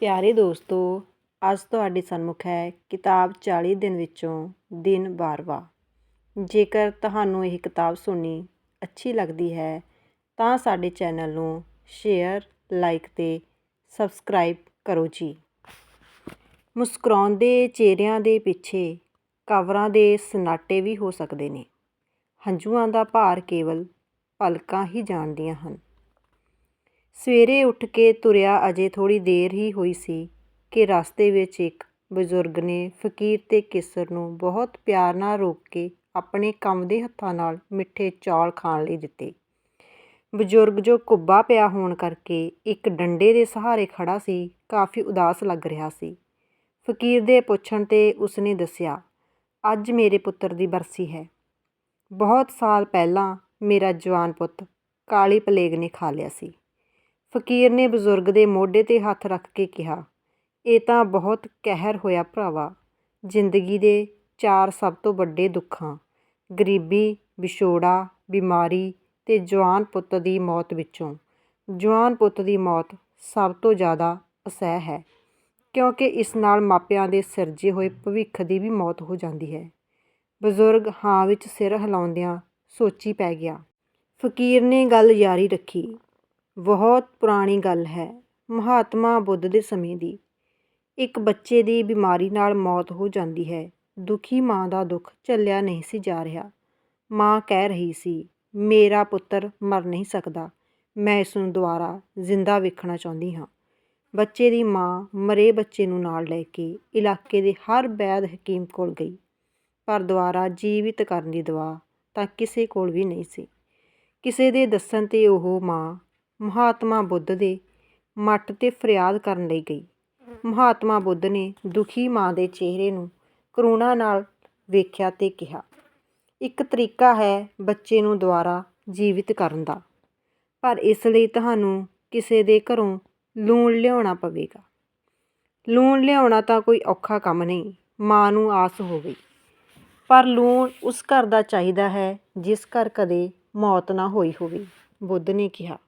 ਪਿਆਰੇ ਦੋਸਤੋ, ਅੱਜ ਤੁਹਾਡੇ ਸਨਮੁਖ ਹੈ ਕਿਤਾਬ 40 ਦਿਨ ਵਿੱਚੋਂ ਦਿਨ ਬਾਰਵਾ ਜੇਕਰ ਤੁਹਾਨੂੰ ਇਹ ਕਿਤਾਬ ਸੁਣਨੀ ਅੱਛੀ ਲੱਗਦੀ ਹੈ, ਤਾਂ ਸਾਡੇ ਚੈਨਲ ਨੂੰ ਸ਼ੇਅਰ, ਲਾਈਕ ਤੇ ਸਬਸਕ੍ਰਾਈਬ ਕਰੋ ਜੀ। ਮੁਸਕਰਾਉਂਦੇ ਚਿਹਰਿਆਂ ਦੇ ਪਿੱਛੇ ਕਵਰਾਂ ਦੇ ਸਨਾਟੇ ਵੀ ਹੋ ਸਕਦੇ ਨੇ। ਹੰਝੂਆਂ ਦਾ ਭਾਰ ਕੇਵਲ ਪਲਕਾਂ ਹੀ ਜਾਣਦੀਆਂ ਹਨ। ਸਵੇਰੇ ਉੱਠ ਕੇ ਤੁਰਿਆ ਅਜੇ ਥੋੜ੍ਹੀ ਦੇਰ ਹੀ ਹੋਈ ਸੀ ਕਿ ਰਸਤੇ ਵਿੱਚ ਇੱਕ ਬਜ਼ੁਰਗ ਨੇ ਫਕੀਰ ਅਤੇ ਕਿਸਰ ਨੂੰ ਬਹੁਤ ਪਿਆਰ ਨਾਲ ਰੋਕ ਕੇ ਆਪਣੇ ਕੰਮ ਦੇ ਹੱਥਾਂ ਨਾਲ ਮਿੱਠੇ ਚੌਲ ਖਾਣ ਲਈ ਦਿੱਤੇ। ਬਜ਼ੁਰਗ ਜੋ ਕੁੱਬਾ ਪਿਆ ਹੋਣ ਕਰਕੇ ਇੱਕ ਡੰਡੇ ਦੇ ਸਹਾਰੇ ਖੜ੍ਹਾ ਸੀ, ਕਾਫੀ ਉਦਾਸ ਲੱਗ ਰਿਹਾ ਸੀ। ਫਕੀਰ ਦੇ ਪੁੱਛਣ ਤੇ ਉਸਨੇ ਦੱਸਿਆ, ਅੱਜ ਮੇਰੇ ਪੁੱਤਰ ਦੀ ਬਰਸੀ ਹੈ। ਬਹੁਤ ਸਾਲ ਪਹਿਲਾਂ ਮੇਰਾ ਜਵਾਨ ਪੁੱਤ ਕਾਲੀ ਪਲੇਗ ਨੇ ਖਾ ਲਿਆ ਸੀ। ਫਕੀਰ ਨੇ ਬਜ਼ੁਰਗ ਦੇ ਮੋਢੇ ਤੇ ਹੱਥ ਰੱਖ ਕੇ ਕਿਹਾ, ਇਹ ਤਾਂ ਬਹੁਤ ਕਹਿਰ ਹੋਇਆ ਭਰਾਵਾ। ਜ਼ਿੰਦਗੀ ਦੇ ਚਾਰ ਸਭ ਤੋਂ ਵੱਡੇ ਦੁੱਖਾਂ, ਗਰੀਬੀ, ਵਿਛੋੜਾ, ਬਿਮਾਰੀ ਤੇ ਜਵਾਨ ਪੁੱਤ ਦੀ ਮੌਤ ਵਿੱਚੋਂ। ਜਵਾਨ ਪੁੱਤ ਦੀ ਮੌਤ ਸਭ ਤੋਂ ਜ਼ਿਆਦਾ ਅਸਹਿ ਹੈ, ਕਿਉਂਕਿ ਇਸ ਨਾਲ ਮਾਪਿਆਂ ਦੇ ਸਿਰਜੇ ਹੋਏ ਭਵਿੱਖ ਦੀ ਵੀ ਮੌਤ ਹੋ ਜਾਂਦੀ ਹੈ। ਬਜ਼ੁਰਗ ਹਾਂ ਵਿੱਚ ਸਿਰ ਹਿਲਾਉਂਦਿਆਂ ਸੋਚੀ ਪੈ ਗਿਆ। ਫਕੀਰ ਨੇ ਗੱਲ ਜਾਰੀ ਰੱਖੀ। ਬਹੁਤ ਪੁਰਾਣੀ ਗੱਲ ਹੈ, ਮਹਾਤਮਾ ਬੁੱਧ ਦੇ ਸਮੇਂ ਦੀ। ਇੱਕ ਬੱਚੇ ਦੀ ਬਿਮਾਰੀ ਨਾਲ ਮੌਤ ਹੋ ਜਾਂਦੀ ਹੈ। ਦੁਖੀ ਮਾਂ ਦਾ ਦੁੱਖ ਝੱਲਿਆ ਨਹੀਂ ਸੀ ਜਾ ਰਿਹਾ। ਮਾਂ ਕਹਿ ਰਹੀ ਸੀ, ਮੇਰਾ ਪੁੱਤਰ ਮਰ ਨਹੀਂ ਸਕਦਾ। ਮੈਂ ਇਸ ਨੂੰ ਦੁਬਾਰਾ ਜ਼ਿੰਦਾ ਵੇਖਣਾ ਚਾਹੁੰਦੀ ਹਾਂ। ਬੱਚੇ ਦੀ ਮਾਂ ਮਰੇ ਬੱਚੇ ਨੂੰ ਨਾਲ ਲੈ ਕੇ ਇਲਾਕੇ ਦੇ ਹਰ ਵੈਦ ਹਕੀਮ ਕੋਲ ਗਈ। ਪਰ ਦੁਬਾਰਾ ਜੀਵਿਤ ਕਰਨ ਦੀ ਦਵਾ ਤਾਂ ਕਿਸੇ ਕੋਲ ਵੀ ਨਹੀਂ ਸੀ। ਕਿਸੇ ਦੇ ਦੱਸਣ ਤੇ ਉਹ ਮਾਂ ਮਹਾਤਮਾ ਬੁੱਧ ਦੇ ਮੱਠ ਤੇ ਫਰਿਆਦ ਕਰਨ ਲਈ ਗਈ। ਮਹਾਤਮਾ ਬੁੱਧ ਨੇ ਦੁਖੀ ਮਾਂ ਦੇ ਚਿਹਰੇ ਨੂੰ ਕਰੂਣਾ ਨਾਲ ਵੇਖਿਆ ਤੇ ਕਿਹਾ, ਇੱਕ ਤਰੀਕਾ ਹੈ ਬੱਚੇ ਨੂੰ ਦੁਬਾਰਾ ਜੀਵਿਤ ਕਰਨ ਦਾ, ਪਰ ਇਸ ਲਈ ਤੁਹਾਨੂੰ ਕਿਸੇ ਦੇ ਘਰੋਂ ਲੂਣ ਲਿਆਉਣਾ ਪਵੇਗਾ। ਲੂਣ ਲਿਆਉਣਾ ਤਾਂ ਕੋਈ ਔਖਾ ਕੰਮ ਨਹੀਂ, ਮਾਂ ਨੂੰ ਆਸ ਹੋ ਗਈ, ਪਰ ਲੂਣ ਉਸ ਘਰ ਦਾ ਚਾਹੀਦਾ ਹੈ ਜਿਸ ਘਰ ਕਦੇ ਮੌਤ ਨਾ ਹੋਈ ਹੋਵੇ, ਬੁੱਧ ਨੇ ਕਿਹਾ।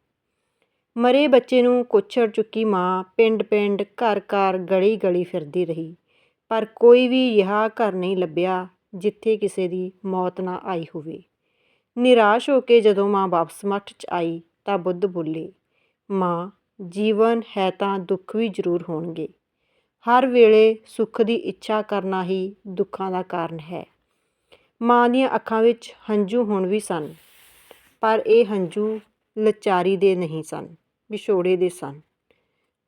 ਮਰੇ ਬੱਚੇ ਨੂੰ ਕੁੱਛੜ ਚੁੱਕੀ ਮਾਂ ਪਿੰਡ-ਪਿੰਡ ਘਰ-ਘਰ ਗਲੀ-ਗਲੀ ਫਿਰਦੀ ਰਹੀ। ਪਰ ਕੋਈ ਵੀ ਇਹ ਘਰ ਨਹੀਂ ਲੱਭਿਆ ਜਿੱਥੇ ਕਿਸੇ ਦੀ ਮੌਤ ਨਾ ਆਈ ਹੋਵੇ। ਨਿਰਾਸ਼ ਹੋ ਕੇ ਜਦੋਂ ਮਾਂ ਵਾਪਸ ਮੱਠ 'ਚ ਆਈ ਤਾਂ ਬੁੱਧ ਬੋਲੇ, ਮਾਂ, ਜੀਵਨ ਹੈ ਤਾਂ ਦੁੱਖ ਵੀ ਜ਼ਰੂਰ ਹੋਣਗੇ। ਹਰ ਵੇਲੇ ਸੁੱਖ ਦੀ ਇੱਛਾ ਕਰਨਾ ਹੀ ਦੁੱਖਾਂ ਦਾ ਕਾਰਨ ਹੈ। ਮਾਂ ਦੀਆਂ ਅੱਖਾਂ ਵਿੱਚ ਹੰਝੂ ਹੁਣ ਵੀ ਸਨ, ਪਰ ਇਹ ਹੰਝੂ ਲਚਾਰੀ ਦੇ ਨਹੀਂ ਸਨ। ਵਿਛੋੜੇ ਦੇ ਸਨ।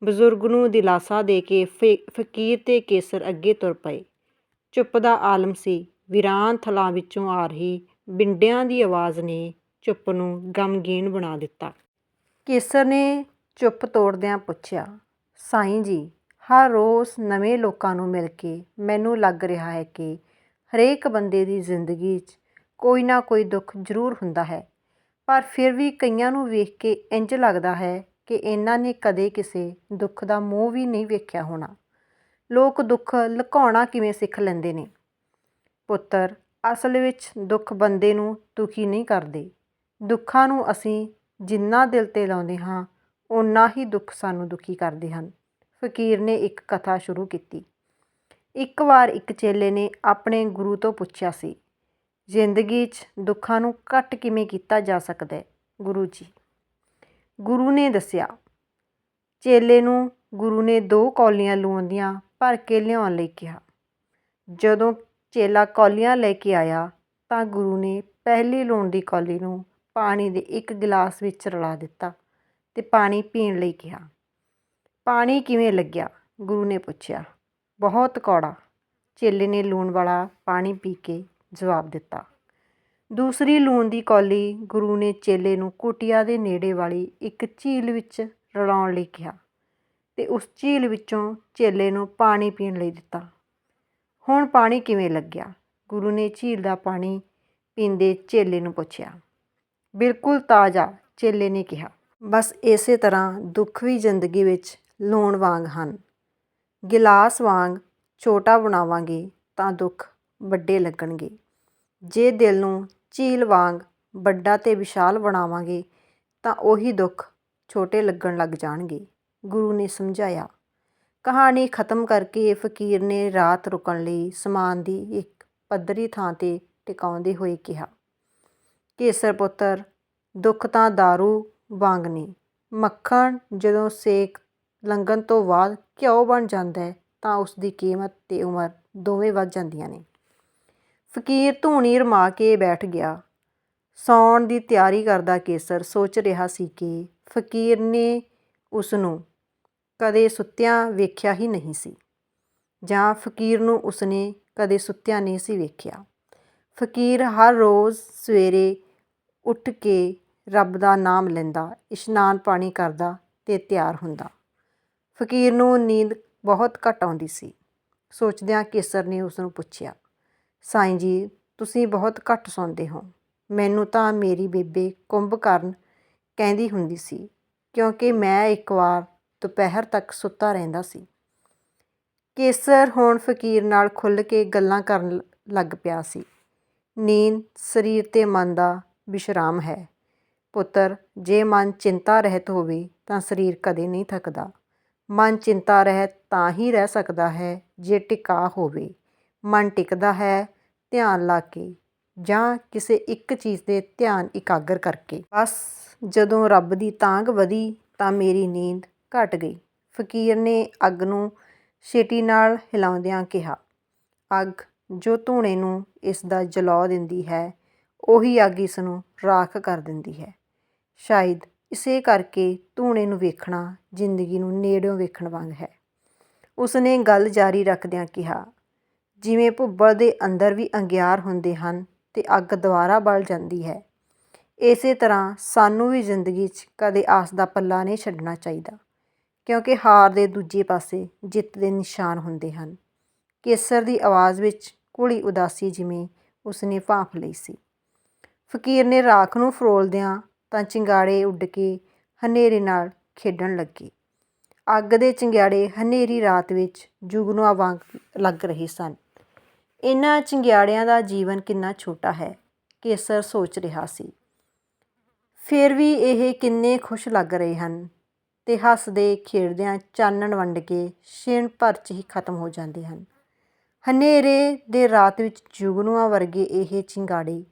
ਬਜ਼ੁਰਗ ਨੂੰ ਦਿਲਾਸਾ ਦੇ ਕੇ ਫਕੀਰ ਤੇ ਕੇਸਰ ਅੱਗੇ ਤੁਰ ਪਏ। ਚੁੱਪ ਦਾ ਆਲਮ ਸੀ। ਵਿਰਾਨ ਥਲਾਂ ਵਿੱਚੋਂ ਆ ਰਹੀ ਬਿੰਡਿਆਂ ਦੀ ਆਵਾਜ਼ ਨੇ ਚੁੱਪ ਨੂੰ ਗਮਗੀਨ ਬਣਾ ਦਿੱਤਾ। ਕੇਸਰ ਨੇ ਚੁੱਪ ਤੋੜਦਿਆਂ ਪੁੱਛਿਆ, ਸਾਈਂ ਜੀ, ਹਰ ਰੋਜ਼ ਨਵੇਂ ਲੋਕਾਂ ਨੂੰ ਮਿਲ ਕੇ ਮੈਨੂੰ ਲੱਗ ਰਿਹਾ ਹੈ ਕਿ ਹਰੇਕ ਬੰਦੇ ਦੀ ਜ਼ਿੰਦਗੀ 'ਚ ਕੋਈ ਨਾ ਕੋਈ ਦੁੱਖ ਜ਼ਰੂਰ ਹੁੰਦਾ ਹੈ। ਪਰ ਫਿਰ ਵੀ ਕਈਆਂ ਨੂੰ ਵੇਖ ਕੇ ਇੰਜ ਲੱਗਦਾ ਹੈ ਕਿ ਇਹਨਾਂ ਨੇ ਕਦੇ ਕਿਸੇ ਦੁੱਖ ਦਾ ਮੂੰਹ ਵੀ ਨਹੀਂ ਵੇਖਿਆ ਹੋਣਾ। ਲੋਕ ਦੁੱਖ ਲੁਕਾਉਣਾ ਕਿਵੇਂ ਸਿੱਖ ਲੈਂਦੇ ਨੇ? ਪੁੱਤਰ, ਅਸਲ ਵਿੱਚ ਦੁੱਖ ਬੰਦੇ ਨੂੰ ਦੁਖੀ ਨਹੀਂ ਕਰਦੇ। ਦੁੱਖਾਂ ਨੂੰ ਅਸੀਂ ਜਿੰਨਾ ਦਿਲ ਤੇ ਲਾਉਂਦੇ ਹਾਂ, ਓਨਾ ਹੀ ਦੁੱਖ ਸਾਨੂੰ ਦੁਖੀ ਕਰਦੇ ਹਨ। ਫਕੀਰ ਨੇ ਇੱਕ ਕਥਾ ਸ਼ੁਰੂ ਕੀਤੀ। ਇੱਕ ਵਾਰ ਇੱਕ ਚੇਲੇ ਨੇ ਆਪਣੇ ਗੁਰੂ ਤੋਂ ਪੁੱਛਿਆ ਸੀ, ਜ਼ਿੰਦਗੀ 'ਚ ਦੁੱਖਾਂ ਨੂੰ ਘੱਟ ਕਿਵੇਂ ਕੀਤਾ ਜਾ ਸਕਦਾ ਹੈ, ਗੁਰੂ ਜੀ? ਗੁਰੂ ਨੇ ਦੱਸਿਆ। ਚੇਲੇ ਨੂੰ ਗੁਰੂ ਨੇ ਦੋ ਕੌਲੀਆਂ ਲੂਣ ਦੀਆਂ ਭਰ ਕੇ ਲਿਆਉਣ ਲਈ ਕਿਹਾ। ਜਦੋਂ ਚੇਲਾ ਕੌਲੀਆਂ ਲੈ ਕੇ ਆਇਆ ਤਾਂ ਗੁਰੂ ਨੇ ਪਹਿਲੀ ਲੂਣ ਦੀ ਕੌਲੀ ਨੂੰ ਪਾਣੀ ਦੇ ਇੱਕ ਗਲਾਸ ਵਿੱਚ ਰਲਾ ਦਿੱਤਾ ਤੇ ਪਾਣੀ ਪੀਣ ਲਈ ਕਿਹਾ। ਪਾਣੀ ਕਿਵੇਂ ਲੱਗਿਆ? ਗੁਰੂ ਨੇ ਪੁੱਛਿਆ। ਬਹੁਤ ਕੌੜਾ। ਚੇਲੇ ਨੇ ਲੂਣ ਵਾਲਾ ਪਾਣੀ ਪੀ ਕੇ ਜਵਾਬ ਦਿੱਤਾ। ਦੂਸਰੀ ਲੂਣ ਦੀ ਕੌਲੀ ਗੁਰੂ ਨੇ ਚੇਲੇ ਨੂੰ ਕੁਟਿਆ ਦੇ ਨੇੜੇ ਵਾਲੀ ਇੱਕ ਝੀਲ ਵਿੱਚ ਰਲਾਉਣ ਲਈ ਕਿਹਾ ਅਤੇ ਉਸ ਝੀਲ ਵਿੱਚੋਂ ਚੇਲੇ ਨੂੰ ਪਾਣੀ ਪੀਣ ਲਈ ਦਿੱਤਾ। ਹੁਣ ਪਾਣੀ ਕਿਵੇਂ ਲੱਗਿਆ? ਗੁਰੂ ਨੇ ਝੀਲ ਦਾ ਪਾਣੀ ਪੀਂਦੇ ਚੇਲੇ ਨੂੰ ਪੁੱਛਿਆ। ਬਿਲਕੁਲ ਤਾਜ਼ਾ, ਚੇਲੇ ਨੇ ਕਿਹਾ। ਬਸ ਇਸੇ ਤਰ੍ਹਾਂ ਦੁੱਖ ਵੀ ਜ਼ਿੰਦਗੀ ਵਿੱਚ ਲੂਣ ਵਾਂਗ ਹਨ। ਗਿਲਾਸ ਵਾਂਗ ਛੋਟਾ ਬਣਾਵਾਂਗੇ ਤਾਂ ਦੁੱਖ ਵੱਡੇ ਲੱਗਣਗੇ। ਜੇ ਦਿਲ ਨੂੰ ਝੀਲ ਵਾਂਗ ਵੱਡਾ ਅਤੇ ਵਿਸ਼ਾਲ ਬਣਾਵਾਂਗੇ ਤਾਂ ਉਹੀ ਦੁੱਖ ਛੋਟੇ ਲੱਗਣ ਲੱਗ ਜਾਣਗੇ। ਗੁਰੂ ਨੇ ਸਮਝਾਇਆ, ਕਹਾਣੀ ਖਤਮ ਕਰਕੇ ਫਕੀਰ ਨੇ ਰਾਤ ਰੁਕਣ ਲਈ ਸਮਾਨ ਦੀ ਇੱਕ ਪੱਧਰੀ ਥਾਂ ਤੇ ਟਿਕਾਉਂਦੇ ਹੋਏ ਕਿਹਾ, ਕੇਸਰ ਪੁੱਤਰ, ਦੁੱਖ ਤਾਂ ਦਾਰੂ ਵਾਂਗ ਨੇ, ਮੱਖਣ ਜਦੋਂ ਸੇਕ ਲੰਘਣ ਤੋਂ ਬਾਅਦ ਘਿਓ ਬਣ ਜਾਂਦਾ ਹੈ ਤਾਂ ਉਸ ਦੀ ਕੀਮਤ ਤੇ ਉਮਰ ਦੋਵੇਂ ਵੱਧ ਜਾਂਦੀਆਂ ਨੇ। ਫਕੀਰ ਧੂਣੀ ਰਮਾ ਕੇ ਬੈਠ ਗਿਆ। ਸੌਣ ਦੀ ਤਿਆਰੀ ਕਰਦਾ ਕੇਸਰ ਸੋਚ ਰਿਹਾ ਸੀ ਕਿ ਫਕੀਰ ਨੇ ਉਸ ਨੂੰ ਕਦੇ ਸੁੱਤਿਆਂ ਵੇਖਿਆ ਹੀ ਨਹੀਂ ਸੀ ਜਾਂ ਫਕੀਰ ਨੂੰ ਉਸਨੇ ਕਦੇ ਸੁੱਤਿਆਂ ਨਹੀਂ ਸੀ ਵੇਖਿਆ। ਫਕੀਰ ਹਰ ਰੋਜ਼ ਸਵੇਰੇ ਉੱਠ ਕੇ ਰੱਬ ਦਾ ਨਾਮ ਲੈਂਦਾ, ਇਸ਼ਨਾਨ ਪਾਣੀ ਕਰਦਾ ਤੇ ਤਿਆਰ ਹੁੰਦਾ। ਫਕੀਰ ਨੂੰ ਨੀਂਦ ਬਹੁਤ ਘੱਟ ਆਉਂਦੀ ਸੀ। ਸੋਚਦਿਆਂ ਕੇਸਰ ਨੇ ਉਸ ਨੂੰ ਪੁੱਛਿਆ ਸਾਈਂ ਜੀ, ਤੁਸੀਂ ਬਹੁਤ ਘੱਟ ਸੌਂਦੇ ਹੋ। ਮੈਨੂੰ ਤਾਂ ਮੇਰੀ ਬੇਬੇ ਕੁੰਭਕਰਨ ਕਹਿੰਦੀ ਹੁੰਦੀ ਸੀ, ਕਿਉਂਕਿ ਮੈਂ ਇੱਕ ਵਾਰ ਦੁਪਹਿਰ ਤੱਕ ਸੁੱਤਾ ਰਹਿੰਦਾ ਸੀ। ਕੇਸਰ ਹੁਣ ਫਕੀਰ ਨਾਲ ਖੁੱਲ੍ਹ ਕੇ ਗੱਲਾਂ ਕਰਨ ਲੱਗ ਪਿਆ ਸੀ। ਨੀਂਦ ਸਰੀਰ ਤੇ ਮਨ ਦਾ ਵਿਸ਼ਰਾਮ ਹੈ। ਪੁੱਤਰ, ਜੇ ਮਨ ਚਿੰਤਾ ਰਹਿਤ ਹੋਵੇ ਤਾਂ ਸਰੀਰ ਕਦੇ ਨਹੀਂ ਥੱਕਦਾ। ਮਨ ਚਿੰਤਾ ਰਹਿਤ ਤਾਂ ਹੀ ਰਹਿ ਸਕਦਾ ਹੈ ਜੇ ਟਿਕਾ ਹੋਵੇ। ਮਨ ਟਿਕਦਾ ਹੈ ਧਿਆਨ ਲਾ ਕੇ ਜਾਂ ਕਿਸੇ ਇੱਕ ਚੀਜ਼ ਤੇ ਧਿਆਨ ਇਕਾਗਰ ਕਰਕੇ। ਬਸ ਜਦੋਂ ਰੱਬ ਦੀ ਤਾਂਗ ਵਧੀ ਤਾਂ ਮੇਰੀ ਨੀਂਦ ਘਟ ਗਈ। ਫਕੀਰ ਨੇ ਅੱਗ ਨੂੰ ਛੇਤੀ ਨਾਲ ਹਿਲਾਉਂਦਿਆਂ ਕਿਹਾ, ਅੱਗ ਜੋ ਧੂਣੇ ਨੂੰ ਇਸ ਦਾ ਜਲਾ ਦਿੰਦੀ ਹੈ, ਉਹੀ ਅੱਗ ਇਸ ਨੂੰ ਰਾਖ ਕਰ ਦਿੰਦੀ ਹੈ। ਸ਼ਾਇਦ ਇਸੇ ਕਰਕੇ ਧੂਣੇ ਨੂੰ ਵੇਖਣਾ ਜ਼ਿੰਦਗੀ ਨੂੰ ਨੇੜਿਓਂ ਵੇਖਣ ਵਾਂਗ ਹੈ। ਉਸਨੇ ਗੱਲ ਜਾਰੀ ਰੱਖਦਿਆਂ ਕਿਹਾ ਜਿਵੇਂ ਭੁੱਬਲ ਦੇ ਅੰਦਰ ਵੀ ਅੰਗਿਆਰ ਹੁੰਦੇ ਹਨ ਅਤੇ ਅੱਗ ਦੁਬਾਰਾ ਬਲ ਜਾਂਦੀ ਹੈ। ਇਸੇ ਤਰ੍ਹਾਂ ਸਾਨੂੰ ਵੀ ਜ਼ਿੰਦਗੀ 'ਚ ਕਦੇ ਆਸ ਦਾ ਪੱਲਾ ਨਹੀਂ ਛੱਡਣਾ ਚਾਹੀਦਾ, ਕਿਉਂਕਿ ਹਾਰ ਦੇ ਦੂਜੇ ਪਾਸੇ ਜਿੱਤ ਦੇ ਨਿਸ਼ਾਨ ਹੁੰਦੇ ਹਨ। ਕੇਸਰ ਦੀ ਆਵਾਜ਼ ਵਿੱਚ ਕੁੜੀ ਉਦਾਸੀ ਜਿਵੇਂ ਉਸਨੇ ਭਾਂਫ ਲਈ ਸੀ। ਫਕੀਰ ਨੇ ਰਾਖ ਨੂੰ ਫਰੋਲਦਿਆਂ ਤਾਂ ਚਿੰਗਾੜੇ ਉੱਡ ਕੇ ਹਨੇਰੇ ਨਾਲ ਖੇਡਣ ਲੱਗੇ। ਅੱਗ ਦੇ ਚਿੰਗਾੜੇ ਹਨੇਰੀ ਰਾਤ ਵਿੱਚ ਜੁਗਨੂਆਂ ਵਾਂਗ ਲੱਗ ਰਹੇ ਸਨ। ਇਹਨਾਂ ਚਿੰਗਿਆੜਿਆਂ ਦਾ ਜੀਵਨ ਕਿੰਨਾ ਛੋਟਾ ਹੈ, ਕੇਸਰ ਸੋਚ ਰਿਹਾ ਸੀ। ਫਿਰ ਵੀ ਇਹ ਕਿੰਨੇ ਖੁਸ਼ ਲੱਗ ਰਹੇ ਹਨ ਤੇ ਹੱਸਦੇ ਖੇਡਦਿਆਂ ਚਾਨਣ ਵੰਡ ਕੇ ਛਿਣ ਭਰ 'ਚ ਹੀ ਖਤਮ ਹੋ ਜਾਂਦੇ ਹਨ। ਹਨੇਰੇ ਦੇ ਰਾਤ ਵਿੱਚ ਜੁਗਨੂਆਂ ਵਰਗੇ ਇਹ ਚਿੰਗਾੜੇ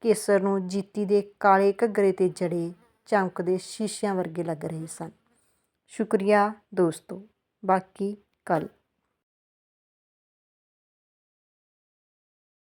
ਕੇਸਰ ਨੂੰ ਜੀਤੀ ਦੇ ਕਾਲੇ ਘੱਗਰੇ ਤੇ ਜੜੇ ਚਮਕਦੇ ਸ਼ੀਸ਼ਿਆਂ ਵਰਗੇ ਲੱਗ ਰਹੇ ਸਨ। ਸ਼ੁਕਰੀਆ ਦੋਸਤੋ, ਬਾਕੀ ਕੱਲ੍ਹ।